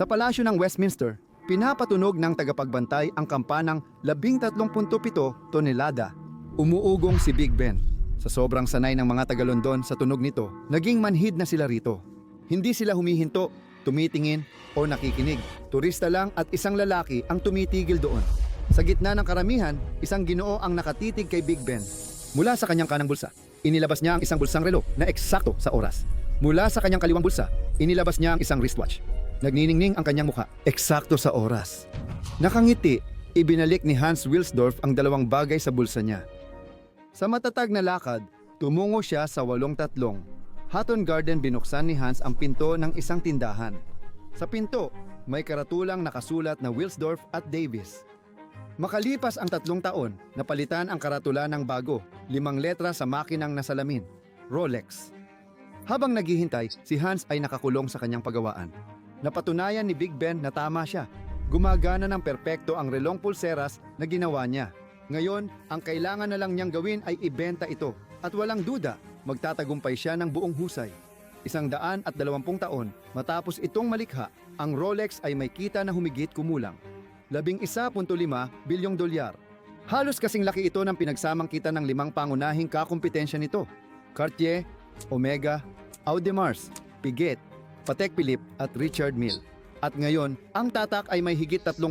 Sa palasyo ng Westminster, pinapatunog ng tagapagbantay ang kampanang 13.7 tonelada. Umuugong si Big Ben. Sa sobrang sanay ng mga taga-London sa tunog nito, naging manhid na sila rito. Hindi sila humihinto, tumitingin o nakikinig. Turista lang at isang lalaki ang tumitigil doon. Sa gitna ng karamihan, isang ginoo ang nakatitig kay Big Ben. Mula sa kanyang kanang bulsa, inilabas niya ang isang bulsang relo na eksakto sa oras. Mula sa kanyang kaliwang bulsa, inilabas niya ang isang wristwatch. Nagniningning ang kanyang mukha, eksakto sa oras. Nakangiti, ibinalik ni Hans Wilsdorf ang dalawang bagay sa bulsa niya. Sa matatag na lakad, tumungo siya sa walong tatlong. Hatton Garden binuksan ni Hans ang pinto ng isang tindahan. Sa pinto, may karatulang nakasulat na Wilsdorf at Davis. Makalipas ang tatlong taon, napalitan ang karatula ng bago, limang letra sa makinang nasalamin, Rolex. Habang naghihintay, si Hans ay nakakulong sa kanyang pagawaan. Napatunayan ni Big Ben na tama siya. Gumagana ng perpekto ang relong pulseras na ginawa niya. Ngayon, ang kailangan na lang niyang gawin ay ibenta ito. At walang duda, magtatagumpay siya ng buong husay. Isang daan at dalawampung taon matapos itong malikha, ang Rolex ay may kita na humigit kumulang. Labing isa punto lima bilyong dolyar. Halos kasing laki ito ng pinagsamang kita ng limang pangunahing kakumpetensya nito. Cartier, Omega, Audemars, Piguet, Patek Philippe at Richard Mille. At ngayon, ang tatak ay may higit 30%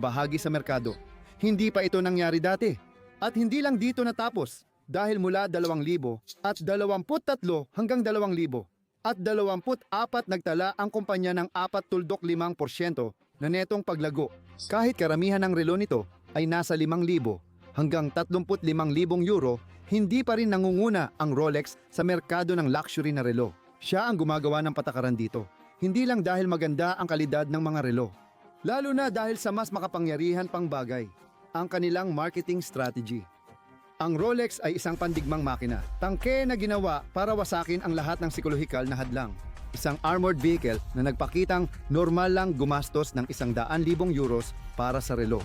bahagi sa merkado. Hindi pa ito nangyari dati. At hindi lang dito natapos dahil mula 2,000 at 23 hanggang 2,000 at 24 nagtala ang kumpanya ng 4.5% na netong paglago. Kahit karamihan ng relo nito ay nasa 5,000 hanggang 35,000 euro, hindi pa rin nangunguna ang Rolex sa merkado ng luxury na relo. Siya ang gumagawa ng patakaran dito. Hindi lang dahil maganda ang kalidad ng mga relo, lalo na dahil sa mas makapangyarihan pang bagay, ang kanilang marketing strategy. Ang Rolex ay isang pandigmang makina, tangke na ginawa para wasakin ang lahat ng psikolohikal na hadlang. Isang armored vehicle na nagpakitang normal lang gumastos ng isang daan libong euros para sa relo.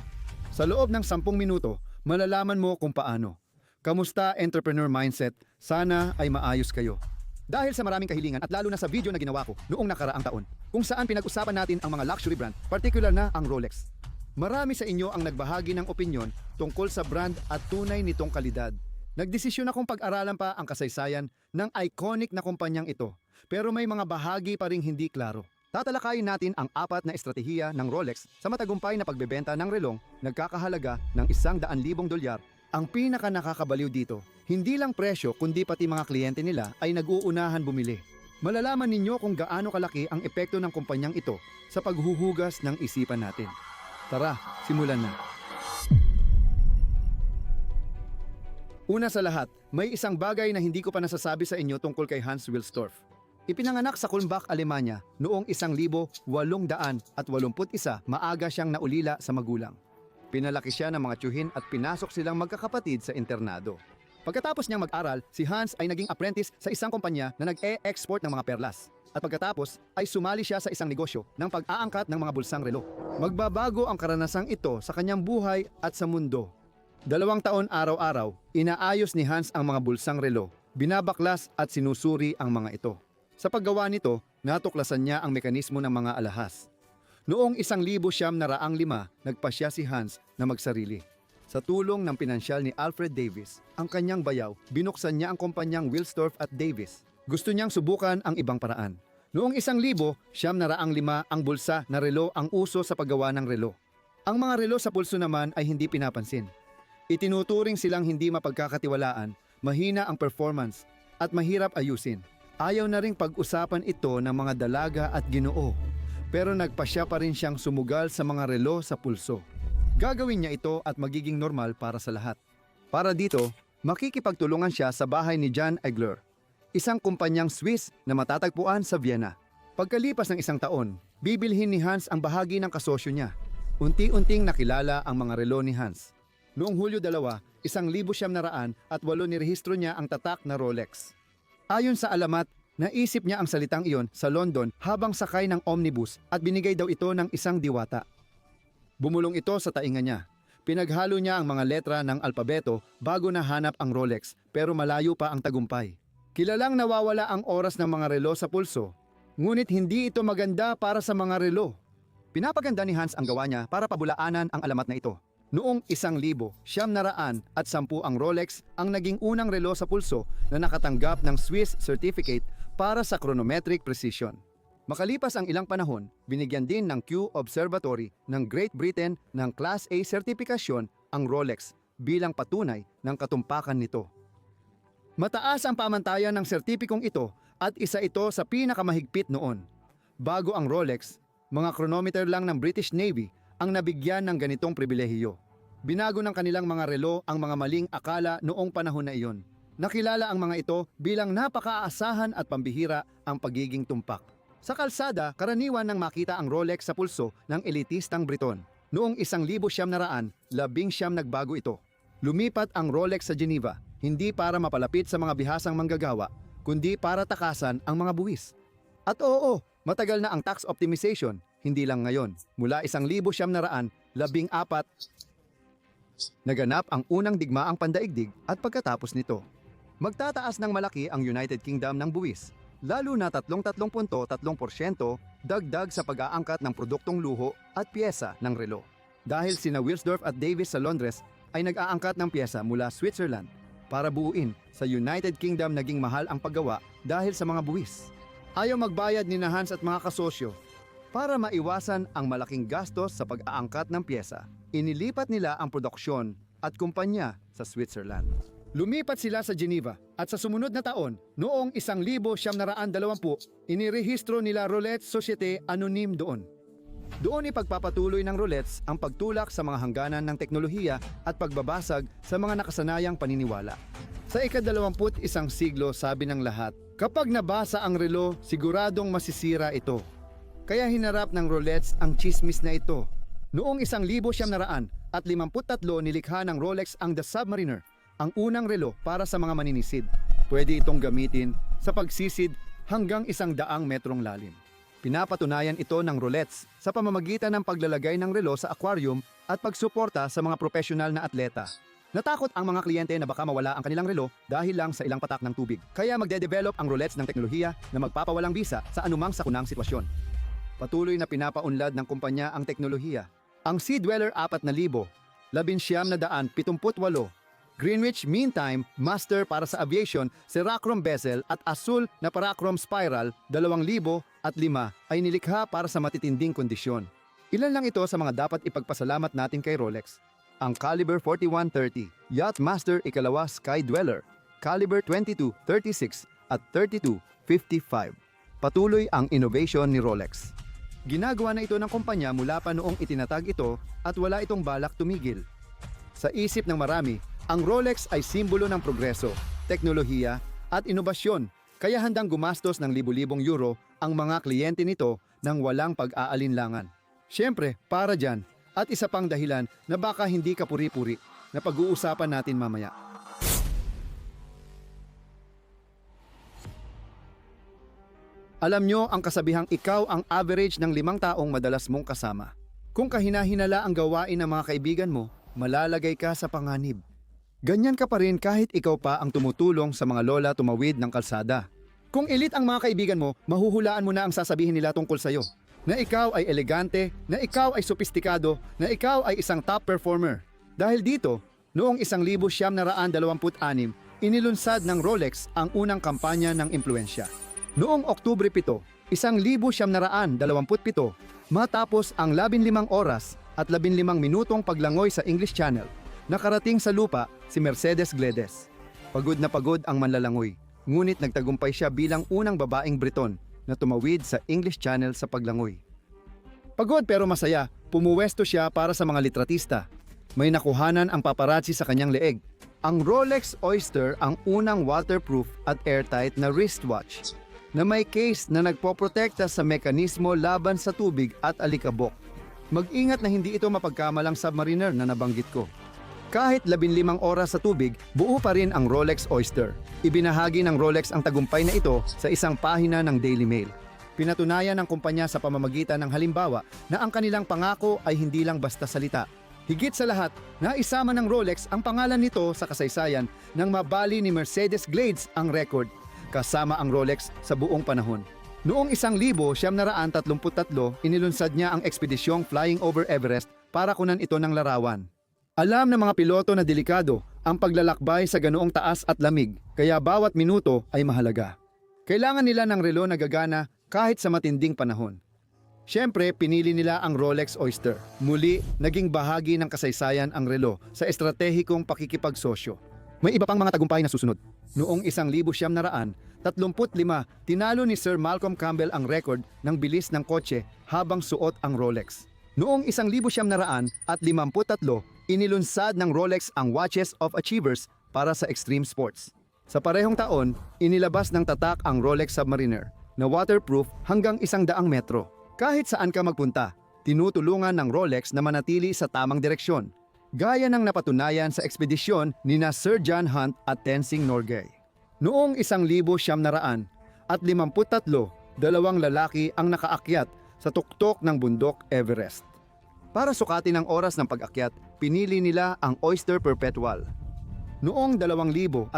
Sa loob ng sampung minuto, malalaman mo kung paano. Kamusta entrepreneur mindset? Sana ay maayos kayo. Dahil sa maraming kahilingan at lalo na sa video na ginawa ko noong nakaraang taon, kung saan pinag-usapan natin ang mga luxury brand, particular na ang Rolex. Marami sa inyo ang nagbahagi ng opinyon tungkol sa brand at tunay nitong kalidad. Nagdesisyon akong pag-aralan pa ang kasaysayan ng iconic na kumpanyang ito, pero may mga bahagi pa ring hindi klaro. Tatalakayin natin ang apat na estratehiya ng Rolex sa matagumpay na pagbebenta ng relong nagkakahalaga ng isang daan libong dolyar. Ang pinaka nakakabaliw dito, hindi lang presyo kundi pati mga kliyente nila ay nag-uunahan bumili. Malalaman ninyo kung gaano kalaki ang epekto ng kumpanyang ito sa paghuhugas ng isipan natin. Tara, simulan na. Una sa lahat, may isang bagay na hindi ko pa nasasabi sa inyo tungkol kay Hans Wilsdorf. Ipinanganak sa Kulmbach, Alemanya noong 1881 maaga siyang naulila sa magulang. Pinalaki siya ng mga tiyuhin at pinasok silang magkakapatid sa internado. Pagkatapos niyang mag-aral, si Hans ay naging apprentice sa isang kumpanya na nag-e-export ng mga perlas. At pagkatapos ay sumali siya sa isang negosyo ng pag-aangkat ng mga bulsang relo. Magbabago ang karanasang ito sa kanyang buhay at sa mundo. Dalawang taon araw-araw, inaayos ni Hans ang mga bulsang relo, binabaklas at sinusuri ang mga ito. Sa paggawa nito, natuklasan niya ang mekanismo ng mga alahas. Noong isang libo siyam na raang lima, nagpasya si Hans na magsarili. Sa tulong ng pinansyal ni Alfred Davis, ang kanyang bayaw, binuksan niya ang kumpanyang Wilsdorf at Davis. Gusto niyang subukan ang ibang paraan. Noong isang libo, siyam na raang lima ang bulsa na relo ang uso sa paggawa ng relo. Ang mga relo sa pulso naman ay hindi pinapansin. Itinuturing silang hindi mapagkakatiwalaan, mahina ang performance, at mahirap ayusin. Ayaw na ring pag-usapan ito ng mga dalaga at ginoo. Pero nagpasya pa rin siyang sumugal sa mga relo sa pulso. Gagawin niya ito at magiging normal para sa lahat. Para dito, makikipagtulungan siya sa bahay ni Jan Egler, isang kumpanyang Swiss na matatagpuan sa Vienna. Pagkalipas ng isang taon, bibilhin ni Hans ang bahagi ng kasosyo niya. Unti-unting nakilala ang mga relo ni Hans. Noong Hulyo 2, isang libo siyam na at walo nirehistro niya ang tatak na Rolex. Ayon sa alamat, naisip niya ang salitang iyon sa London habang sakay ng omnibus at binigay daw ito ng isang diwata. Bumulong ito sa tainga niya. Pinaghalo niya ang mga letra ng alpabeto bago nahanap ang Rolex pero malayo pa ang tagumpay. Kilalang nawawala ang oras ng mga relo sa pulso. Ngunit hindi ito maganda para sa mga relo. Pinapaganda ni Hans ang gawa niya para pabulaanan ang alamat na ito. Noong isang libo, siyam na raan at sampu ang Rolex ang naging unang relo sa pulso na nakatanggap ng Swiss certificate para sa chronometric precision. Makalipas ang ilang panahon, binigyan din ng Kew Observatory ng Great Britain ng Class A certification ang Rolex bilang patunay ng katumpakan nito. Mataas ang pamantayan ng sertipikong ito at isa ito sa pinakamahigpit noon. Bago ang Rolex, mga chronometer lang ng British Navy ang nabigyan ng ganitong pribilehiyo. Binago ng kanilang mga relo ang mga maling akala noong panahon na iyon. Nakilala ang mga ito bilang napakaasahan at pambihira ang pagiging tumpak. Sa kalsada, karaniwan nang makita ang Rolex sa pulso ng elitistang Briton. Noong isang libo siyam na raan, labing siyam nagbago ito. Lumipat ang Rolex sa Geneva, hindi para mapalapit sa mga bihasang manggagawa, kundi para takasan ang mga buwis. At oo, matagal na ang tax optimization, hindi lang ngayon. Mula isang libo siyam na raan, labing apat, naganap ang unang digmaang pandaigdig at pagkatapos nito. Magtataas ng malaki ang United Kingdom ng buwis, lalo na 33.3% dagdag sa pag-aangkat ng produktong luho at pyesa ng relo. Dahil sina Wilsdorf at Davis sa Londres ay nag-aangkat ng pyesa mula Switzerland para buuin sa United Kingdom naging mahal ang paggawa dahil sa mga buwis. Ayaw magbayad ni Hans at mga kasosyo para maiwasan ang malaking gastos sa pag-aangkat ng pyesa. Inilipat nila ang produksyon at kumpanya sa Switzerland. Lumipat sila sa Geneva at sa sumunod na taon, noong 1920, inirehistro nila Roulette Societe Anonym doon. Doon ipagpapatuloy ng Roulettes ang pagtulak sa mga hangganan ng teknolohiya at pagbabasag sa mga nakasanayang paniniwala. Sa ikadalawamput isang siglo sabi ng lahat, kapag nabasa ang relo, siguradong masisira ito. Kaya hinarap ng Rolex ang chismis na ito. Noong isang libo siyam na raan at 53 nilikha ng Rolex ang The Submariner, ang unang relo para sa mga maninisid. Pwede itong gamitin sa pagsisid hanggang isang daang metrong lalim. Pinapatunayan ito ng Rolex sa pamamagitan ng paglalagay ng relo sa aquarium at pagsuporta sa mga profesional na atleta. Natakot ang mga kliyente na baka mawala ang kanilang relo dahil lang sa ilang patak ng tubig. Kaya magde-develop ang Rolex ng teknolohiya na magpapawalang bisa sa anumang sakunang sitwasyon. Patuloy na pinapaunlad ng kumpanya ang teknolohiya. Ang Sea Dweller 4000, 1978, Greenwich Mean Time Master para sa Aviation, Seracrom Bezel at Asul na Paracrom Spiral 2005 ay nilikha para sa matitinding kondisyon. Ilan lang ito sa mga dapat ipagpasalamat natin kay Rolex. Ang Caliber 4130, Yacht Master Ikalawa Sky Dweller, Caliber 2236 at 3255. Patuloy ang innovation ni Rolex. Ginagawa na ito ng kumpanya mula pa noong itinatag ito at wala itong balak tumigil. Sa isip ng marami, ang Rolex ay simbolo ng progreso, teknolohiya at inobasyon, kaya handang gumastos ng libu-libong euro ang mga kliyente nito nang walang pag-aalinlangan. Siyempre, para dyan, at isa pang dahilan na baka hindi kapuri-puri na pag-uusapan natin mamaya. Alam nyo ang kasabihang ikaw ang average ng limang taong madalas mong kasama. Kung kahinahinala ang gawain ng mga kaibigan mo, malalagay ka sa panganib. Ganyan ka pa rin kahit ikaw pa ang tumutulong sa mga lola tumawid ng kalsada. Kung elite ang mga kaibigan mo, mahuhulaan mo na ang sasabihin nila tungkol sa'yo. Na ikaw ay elegante, na ikaw ay sopistikado, na ikaw ay isang top performer. Dahil dito, noong 1926, inilunsad ng Rolex ang unang kampanya ng impluensya. Noong Oktubre 7, 1927, matapos ang 15 oras at 15 minutong paglangoy sa English Channel, nakarating sa lupa si Mercedes Gledes. Pagod na pagod ang manlalangoy, ngunit nagtagumpay siya bilang unang babaeng Briton na tumawid sa English Channel sa paglangoy. Pagod pero masaya, pumuwesto siya para sa mga litratista. May nakuhanan ang paparazzi sa kanyang leeg. Ang Rolex Oyster ang unang waterproof at airtight na wristwatch na may case na nagpoprotekta sa mekanismo laban sa tubig at alikabok. Mag-ingat na hindi ito mapagkamalang submariner na nabanggit ko. Kahit 15 oras sa tubig, buo pa rin ang Rolex Oyster. Ibinahagi ng Rolex ang tagumpay na ito sa isang pahina ng Daily Mail. Pinatunayan ng kumpanya sa pamamagitan ng halimbawa na ang kanilang pangako ay hindi lang basta salita. Higit sa lahat, naisama ng Rolex ang pangalan nito sa kasaysayan nang mabali ni Mercedes Glades ang record kasama ang Rolex sa buong panahon. Noong 1933, inilunsad niya ang ekspedisyong Flying Over Everest para kunan ito ng larawan. Alam ng mga piloto na delikado ang paglalakbay sa ganoong taas at lamig, kaya bawat minuto ay mahalaga. Kailangan nila ng relo na gagana kahit sa matinding panahon. Siyempre, pinili nila ang Rolex Oyster. Muli, naging bahagi ng kasaysayan ang relo sa estratehikong pakikipagsosyo. May iba pang mga tagumpay na susunod. Noong 1935, tinalo ni Sir Malcolm Campbell ang record ng bilis ng kotse habang suot ang Rolex. Noong 1953, inilunsad ng Rolex ang Watches of Achievers para sa extreme sports. Sa parehong taon, inilabas ng tatak ang Rolex Submariner na waterproof hanggang isang daang metro. Kahit saan ka magpunta, tinutulungan ng Rolex na manatili sa tamang direksyon. Gaya ng napatunayan sa ekspedisyon ni na Sir John Hunt at Tenzing Norgay. Noong isang libo siyam naraan at limamput-tatlo, dalawang lalaki ang nakaakyat sa tuktok ng bundok Everest. Para sukatin ang oras ng pag-akyat, pinili nila ang Oyster Perpetual. Noong 2012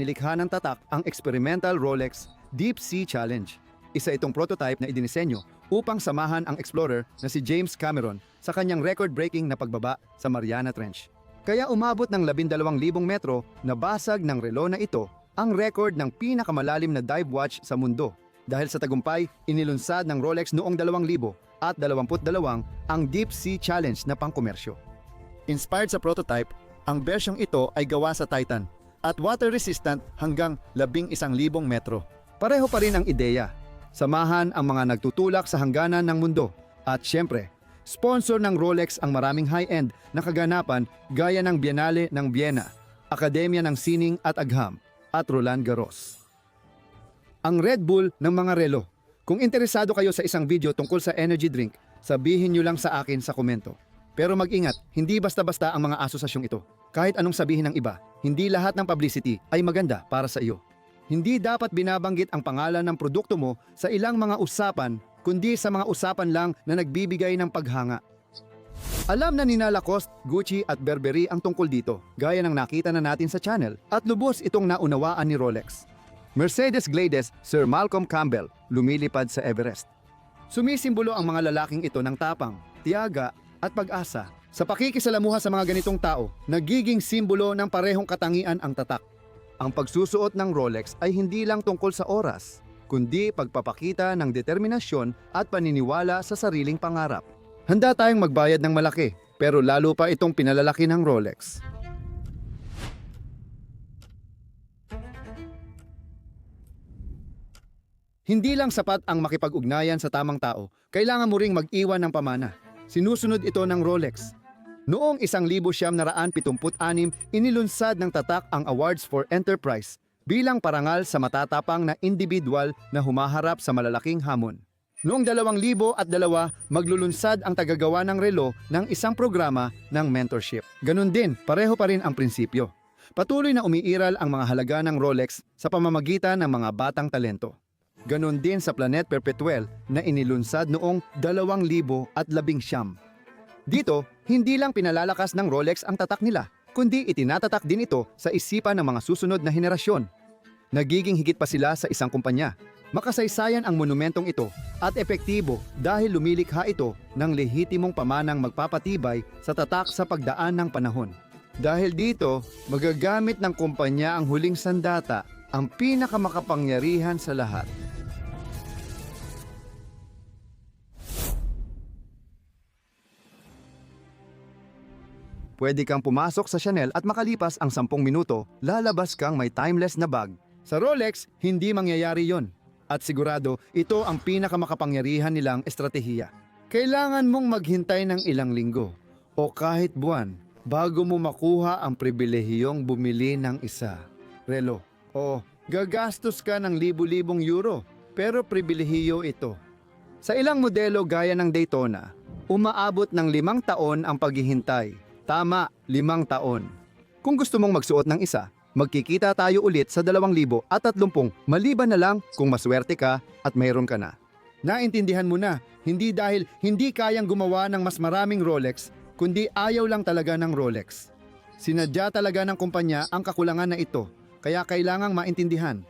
nilikha ng tatak ang experimental Rolex Deep Sea Challenge. Isa itong prototype na idinisenyo upang samahan ang explorer na si James Cameron sa kanyang record-breaking na pagbaba sa Mariana Trench. Kaya umabot ng 12,000 metro na basag ng relo na ito ang record ng pinakamalalim na dive watch sa mundo. Dahil sa tagumpay, inilunsad ng Rolex noong 2000 at 22 ang Deep Sea Challenge na pangkomersyo. Inspired sa prototype, ang bersyong ito ay gawa sa Titan at water resistant hanggang 11,000 metro. Pareho pa rin ang ideya. Samahan ang mga nagtutulak sa hangganan ng mundo. At syempre, sponsor ng Rolex ang maraming high-end na kaganapan gaya ng Biennale ng Vienna, Akademya ng Sining at Agham, at Roland Garros. Ang Red Bull ng mga relo. Kung interesado kayo sa isang video tungkol sa energy drink, sabihin nyo lang sa akin sa komento. Pero mag-ingat, hindi basta-basta ang mga asosasyong ito. Kahit anong sabihin ng iba, hindi lahat ng publicity ay maganda para sa iyo. Hindi dapat binabanggit ang pangalan ng produkto mo sa ilang mga usapan, kundi sa mga usapan lang na nagbibigay ng paghanga. Alam na ni Lacoste, Gucci at Burberry ang tungkol dito, gaya ng nakita na natin sa channel, at lubos itong naunawaan ni Rolex. Mercedes Glades, Sir Malcolm Campbell, lumilipad sa Everest. Sumisimbolo ang mga lalaking ito ng tapang, tiyaga at pag-asa. Sa pakikisalamuha sa mga ganitong tao, nagiging simbolo ng parehong katangian ang tatak. Ang pagsusuot ng Rolex ay hindi lang tungkol sa oras, kundi pagpapakita ng determinasyon at paniniwala sa sariling pangarap. Handa tayong magbayad ng malaki, pero lalo pa itong pinalalaki ng Rolex. Hindi lang sapat ang makipag-ugnayan sa tamang tao, kailangan mo ring mag-iwan ng pamana. Sinusunod ito ng Rolex. Noong 1976, inilunsad ng tatak ang Awards for Enterprise bilang parangal sa matatapang na individual na humaharap sa malalaking hamon. Noong 2002, maglulunsad ang tagagawa ng relo ng isang programa ng mentorship. Ganon din, pareho pa rin ang prinsipyo. Patuloy na umiiral ang mga halaga ng Rolex sa pamamagitan ng mga batang talento. Ganon din sa Planet Perpetual na inilunsad noong 2011. Dito, hindi lang pinalalakas ng Rolex ang tatak nila, kundi itinatatak din ito sa isipan ng mga susunod na henerasyon. Nagiging higit pa sila sa isang kumpanya. Makasaysayan ang monumentong ito at epektibo dahil lumilikha ito ng lehitimong pamanang magpapatibay sa tatak sa pagdaan ng panahon. Dahil dito, magagamit ng kumpanya ang huling sandata, ang pinakamakapangyarihan sa lahat. Pwede kang pumasok sa Chanel at makalipas ang 10 minuto, lalabas kang may timeless na bag. Sa Rolex, hindi mangyayari yon. At sigurado, ito ang pinakamakapangyarihan nilang estratehiya. Kailangan mong maghintay ng ilang linggo o kahit buwan bago mo makuha ang pribilehiyong bumili ng isa. Relo. O gagastos ka ng libu-libong euro pero pribilehiyo ito. Sa ilang modelo gaya ng Daytona, umaabot ng limang taon ang paghihintay. Tama, limang taon. Kung gusto mong magsuot ng isa, magkikita tayo ulit sa 2030 maliban na lang kung maswerte ka at mayroon ka na. Naintindihan mo na, hindi dahil hindi kayang gumawa ng mas maraming Rolex, kundi ayaw lang talaga ng Rolex. Sinadya talaga ng kumpanya ang kakulangan na ito, kaya kailangang maintindihan.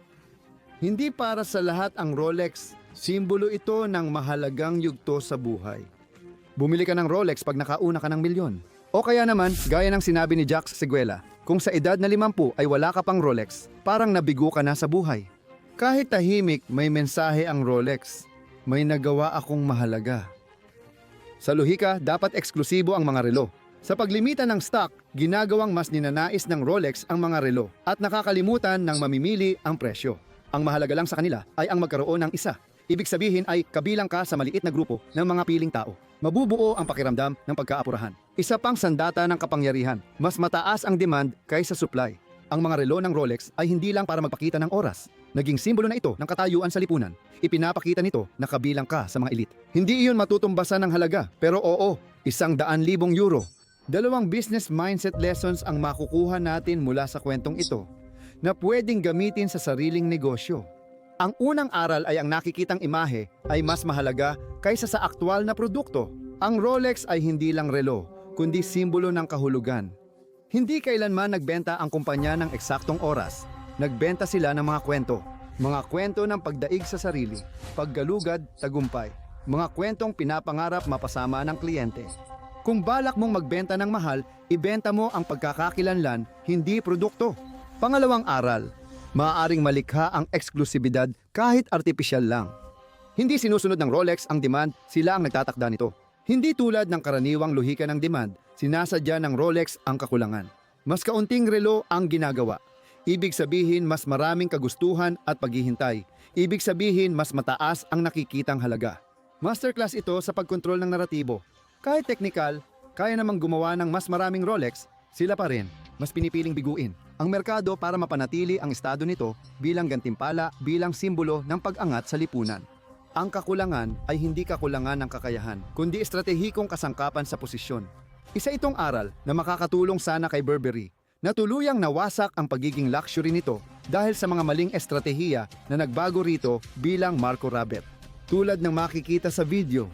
Hindi para sa lahat ang Rolex Simbolo ito ng mahalagang yugto sa buhay. Bumili ka ng Rolex pag nakauna ka ng milyon. O kaya naman, gaya ng sinabi ni Jax Seguela, kung sa edad na 50 ay wala ka pang Rolex, parang nabigo ka na sa buhay. Kahit tahimik, may mensahe ang Rolex. May nagawa akong mahalaga. Sa Lohika, dapat eksklusibo ang mga relo. Sa paglimitan ng stock, ginagawang mas ninanais ng Rolex ang mga relo at nakakalimutan ng mamimili ang presyo. Ang mahalaga lang sa kanila ay ang magkaroon ng isa. Ibig sabihin ay kabilang ka sa maliit na grupo ng mga piling tao. Mabubuo ang pakiramdam ng pagkaapurahan. Isa pang sandata ng kapangyarihan. Mas mataas ang demand kaysa supply. Ang mga relo ng Rolex ay hindi lang para magpakita ng oras. Naging simbolo na ito ng katayuan sa lipunan. Ipinapakita nito na kabilang ka sa mga elite. Hindi iyon matutumbasan ng halaga, pero oo, isang daan libong euro. Dalawang business mindset lessons ang makukuha natin mula sa kwentong ito na pwedeng gamitin sa sariling negosyo. Ang unang aral ay ang nakikitang imahe ay mas mahalaga kaysa sa aktwal na produkto. Ang Rolex ay hindi lang relo, kundi simbolo ng kahulugan. Hindi kailanman nagbenta ang kumpanya ng eksaktong oras. Nagbenta sila ng mga kwento. Mga kwento ng pagdaig sa sarili, paggalugad, tagumpay. Mga kwentong pinapangarap mapasama ng kliyente. Kung balak mong magbenta ng mahal, ibenta mo ang pagkakakilanlan, hindi produkto. Pangalawang aral, maaaring malikha ang eksklusibidad kahit artipisyal lang. Hindi sinusunod ng Rolex ang demand, sila ang nagtatakda nito. Hindi tulad ng karaniwang luhika ng demand, sinasadya ng Rolex ang kakulangan. Mas kaunting relo ang ginagawa. Ibig sabihin mas maraming kagustuhan at paghihintay. Ibig sabihin mas mataas ang nakikitang halaga. Masterclass ito sa pagkontrol ng naratibo. Kahit teknikal, kaya namang gumawa ng mas maraming Rolex, sila pa rin, mas pinipiling biguin ang merkado para mapanatili ang estado nito bilang gantimpala bilang simbolo ng pag-angat sa lipunan. Ang kakulangan ay hindi kakulangan ng kakayahan, kundi estratehikong kasangkapan sa posisyon. Isa itong aral na makakatulong sana kay Burberry na tuluyang nawasak ang pagiging luxury nito dahil sa mga maling estratehiya na nagbago rito bilang Marco Rabbit. Tulad ng makikita sa video,